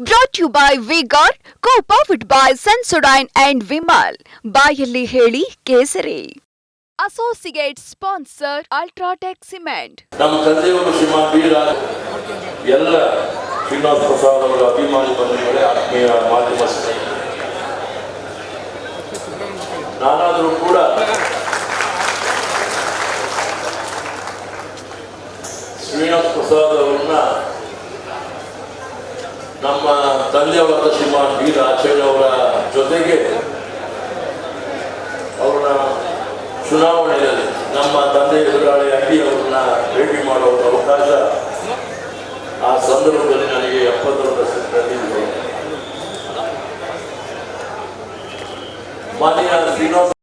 Brought you by vigour co powered by Sensodyne and Vimal ಬಾಯಲ್ಲಿ ಹೇಳಿ ಕೇಸರಿ. Associate sponsor UltraTech cement ನಮ್ಮ ತಂದೆಯವರು ಶ್ರೀಮಾನ್ ವೀರ ಎಲ್ಲ ಶ್ರೀನಿವಾಸ ಪ್ರಸಾದ್ ಅವರ ಅಭಿಮಾನಿ ಬಂಧುಗಳೇ, ಆತ್ಮೀಯ ಮಾಧ್ಯಮ ಸ್ನೇಹಿತರೆ. ನಾನಾದರೂ ಕೂಡ ಶ್ರೀನಿವಾಸ ಪ್ರಸಾದ್ ಅವರನ್ನ ನಮ್ಮ ತಂದೆಯವರಾದ ಶ್ರೀಮಾನ್ ಬಿ ಅವರ ಜೊತೆಗೆ ಅವರ ಚುನಾವಣೆಯಲ್ಲಿ ನಮ್ಮ ತಂದೆ ಎದುರಾಳಿ ಅಂಗಿ ಅವರನ್ನ ಭೇಟಿ ಮಾಡುವ ಅವಕಾಶ ಆ ಸಂದರ್ಭದಲ್ಲಿ ನನಗೆ ಎಪ್ಪತ್ತರ ದಶಕದಲ್ಲಿ ಮಾನ್ಯ ಶ್ರೀನಿವಾಸ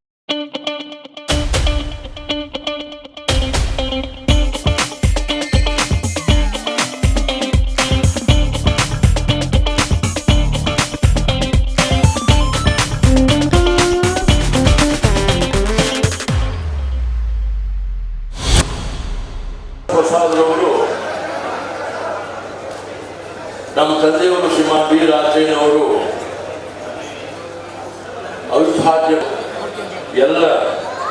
ನಮ್ಮ ತಂದೆಯವರು ಶ್ರೀಮಾನ್ ಬಿ ರಾಜಯ್ಯನವರು ಅವಿಭಾಜ್ಯ ಎಲ್ಲ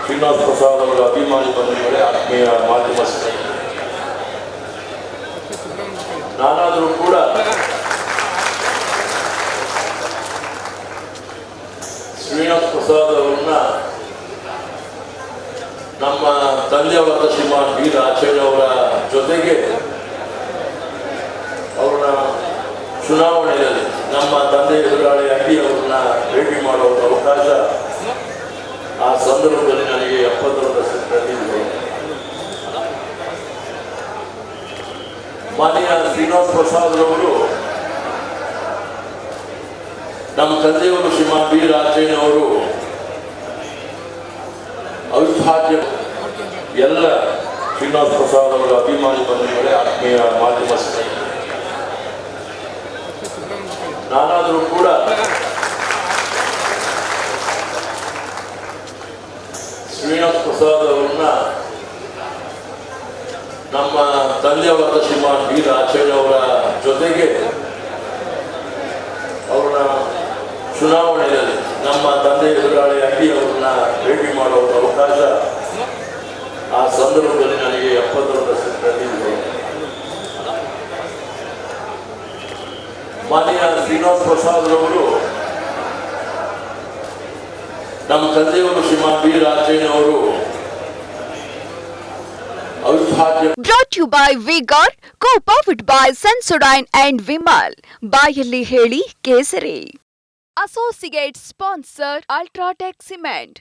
ಶ್ರೀನಿವಾಸ ಪ್ರಸಾದ್ ಅವರ ಅಭಿಮಾನಿ ಬಂಧುಗಳೇ ಆತ್ಮೀಯ ಮಾಧ್ಯಮ ನಾನಾದರೂ ಕೂಡ ಶ್ರೀನಿವಾಸ ಪ್ರಸಾದ್ ಅವರನ್ನ ನಮ್ಮ ತಂದೆಯವರ ಶ್ರೀಮಾನ್ ಬಿ ರಾಜಯ್ಯನವರ ಜೊತೆಗೆ ಅವರ ಚುನಾವಣೆಯಲ್ಲಿ ನಮ್ಮ ತಂದೆ ಎದುರಾಳಿ ಅಂಬಿ ಅವರನ್ನ ಭೇಟಿ ಮಾಡುವ ಅವಕಾಶ ಆ ಸಂದರ್ಭದಲ್ಲಿ ನನಗೆ ಎಪ್ಪತ್ತರ ದಶಕದಲ್ಲಿ ಮಾನ್ಯ ಶ್ರೀನಿವಾಸ ಪ್ರಸಾದ್ ರವರು, ನಮ್ಮ ತಂದೆಯವರು ಶ್ರೀಮಾ ಬಿ ರಾಜಯ್ಯನವರು ಅವಿಭಾಜ್ಯ ಎಲ್ಲ ಶ್ರೀನಿವಾಸ ಪ್ರಸಾದ್ ಅವರು ಅಭಿಮಾನಿ ಬಂಧುಗಳೇ, ಆತ್ಮೀಯ ಮಾಧ್ಯಮ ಸ್ನೇಹಿತರೆ. ನಾನಾದರೂ ಕೂಡ ಶ್ರೀನಿವಾಸ ಪ್ರಸಾದ್ ಅವರನ್ನ ನಮ್ಮ ತಂದೆಯವರ ಶ್ರೀಮಾನ್ ಬಿ ಅವರ ಜೊತೆಗೆ ಅವರ ಚುನಾವಣೆಯಲ್ಲಿ ನಮ್ಮ ತಂದೆ ಎದುರಾಳಿಯಾಗಿ ಅವ್ರನ್ನ ಭೇಟಿ ಮಾಡುವ ಅವಕಾಶ ಆ ಸಂದರ್ಭದಲ್ಲಿ ನನಗೆ ಎಪ್ಪತ್ತರ ದಶಕದಲ್ಲಿ ಮಾನ್ಯ ಶ್ರೀನಿವಾಸ ಪ್ರಸಾದ್ರವರು ನಮ್ಮ ತಂದೆಯವರು ಶ್ರೀಮಾನ್ ಬಿ ರಾಜಯ್ಯನವರು brought you by vigour co powered by Sensodyne and Vimal ಬಾಯಲ್ಲಿ ಹೇಳಿ ಕೇಸರಿ. Associate sponsor UltraTech cement